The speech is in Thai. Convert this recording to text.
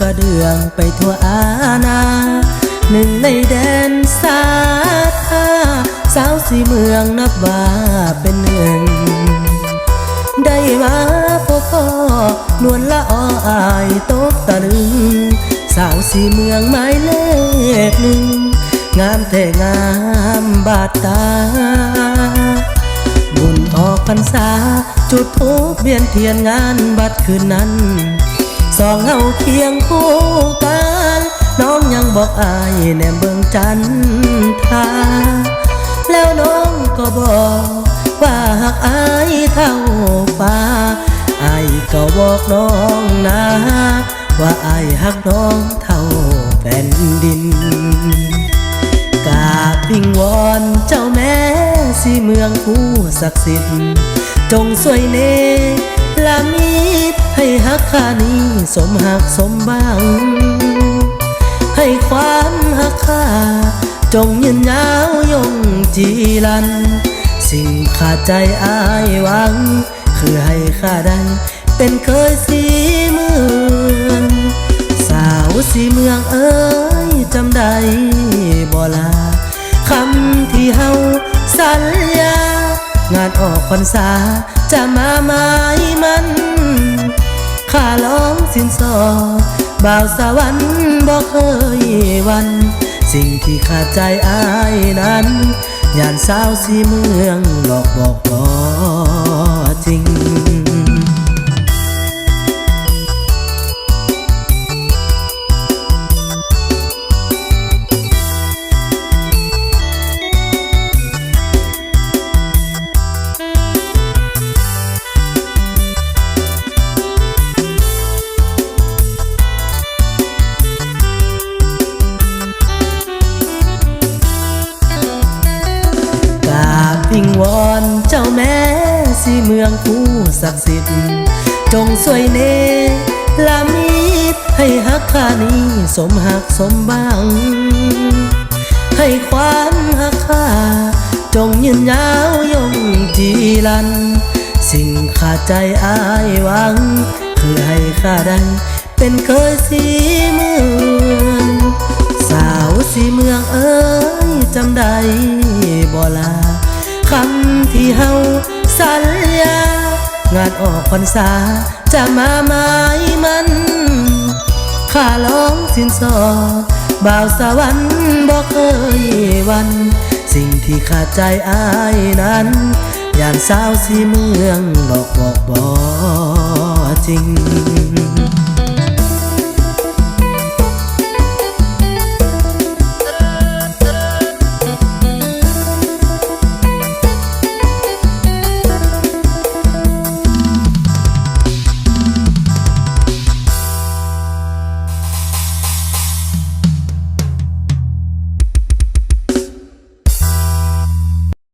ก็เดืองไปทั่วอาณาหนึ่งในแดนสาธาสาวสีเมืองนับว่าเป็นหนึ่ง ได้มาพบพ่อนวลละออายตกตะลึง สาวสีเมืองหมายเลขหนึ่ง งามแต่งามบาดตา บุญออกพรรษาจุดทูบเวียนเทียนงานบัดคืนนั้น สองเฮาเคียงคู่กัน น้องยังบอกอายแนมเบิ่งจันทาแล้วน้องก็บอกว่าหักอายเท่าฟ้าอายก็บอกน้องนะ ว่าอายหักน้องเท่าแผ่นดินกาบวิงวอนเจ้าแม่สีเมืองผู้ศักดิ์สิทธิ์จงสวยเนลามิด ให้ฮักคานี้สมหักสมบัง ให้ความฮักค่า จงยืนยาวยงจีรัน สิ่งขาดใจอายหวัง คือให้ข้าได้เป็นเคยสีเมืองสาวสีเมืองเอ้ยจำได้บ่ลาคำที่เฮาสัญญางานออกพรรษาจะมาหม ข้าร้องสินสอบ่าวสวรรค์บอกเคยวัน สิ่งที่ขาดใจอายนั้นยานสาวสีเมืองหลอกบอกบ่จริง สีเมืองผู้ศักดิ์สิทธิ์ จงสวยเนลามิดให้ฮักคานี้สมหักสมบัง ให้ความฮักค่าจงยืนยาวยงจีรัน สิ่งขาดใจอายหวัง คือให้ข้าได้เป็นเคยสีเมืองสาวสีเมืองเอ้ยจำได้บ่ลาคำที่เฮา งานออกพรรษา จะมาหมายมันข้าร้องสินสอดบ่าวสวรรค์บอกเคยวัน สิ่งที่ขาดใจอายนั้นยางสาวสีเมืองหลอกบอกบอจริง